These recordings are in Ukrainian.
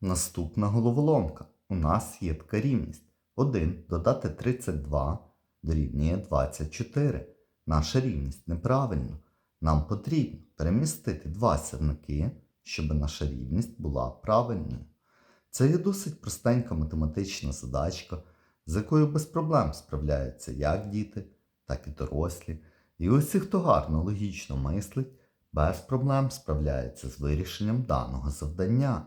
Наступна головоломка. У нас є така рівність. 1 додати 32 дорівнює 24. Наша рівність неправильна. Нам потрібно перемістити два сірники, щоб наша рівність була правильною. Це є досить простенька математична задачка, з якою без проблем справляються як діти, так і дорослі. І усі, хто гарно логічно мислить, без проблем справляється з вирішенням даного завдання.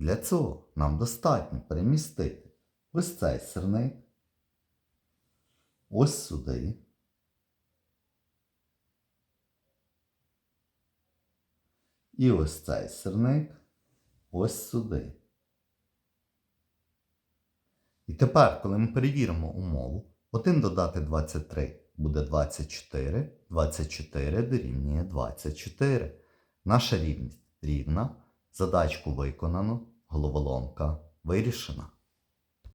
Для цього нам достатньо перемістити ось цей сирник, ось сюди. І ось цей сирник ось сюди. І тепер, коли ми перевіримо умову, 1 додати 23 буде 24, 24 дорівнює 24. Наша рівність рівна. Задачку виконано, головоломка вирішена.